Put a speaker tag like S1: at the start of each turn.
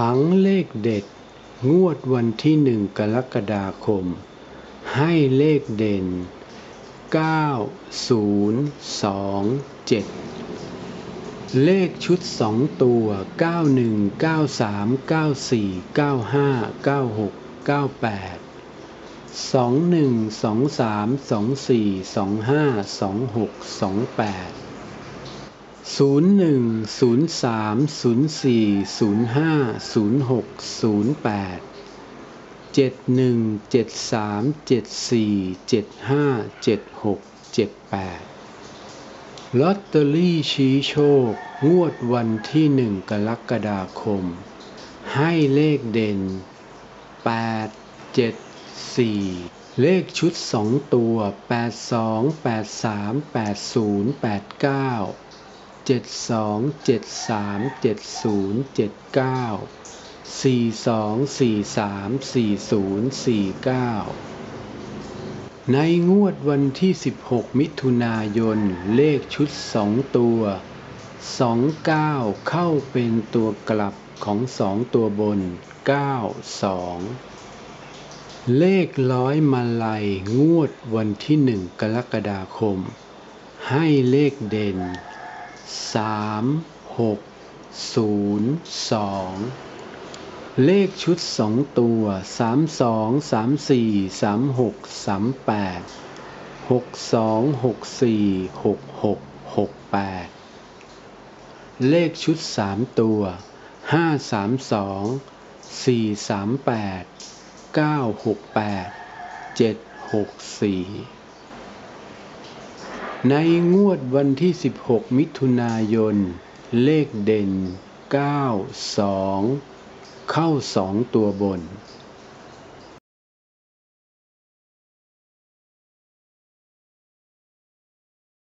S1: ผังเลขเด็ด งวดวันที่หนึ่งกรกฎาคม ให้เลขเด่น 9 0 2 7 เลขชุดสองตัว 91 93 94 95 96 98 21 23 24 25 26 28 01 03 04 05 06 08 71 73 74 75 76 78ลอตเตอรี่ชี้โชค งวดวันที่หนึ่งกรกฎาคม ให้เลขเด่น8 7 4เลขชุดสองตัว82 83 80 89เเจ็ดสองเจ็ดสามเจ็ดศูนย์เจ็ดเก้าสี่สองสี่สามสี่ศูนย์สี่เก้าในงวดวันที่ 16 มิถุนายน เลขชุดสองตัว 29 เข้าเป็นตัวกลับของสองตัวบน 92 เลขร้อยมาลัยงวดวันที่หนึ่งกรกฎาคม ให้เลขเด่น สามหกศูนย์สองเลขชุดสองตัวสามสองสามสี่สามหกสามแปดหกสองหกสี่หกหกหกแปดเลขชุดสามตัวห้าสามสองสี่สามแปดเก้าหกแปดเจ็ดหกสี่ ในงวดวันที่ 16 มิถุนายน เลขเด่น 92 เข้าสองตัวบน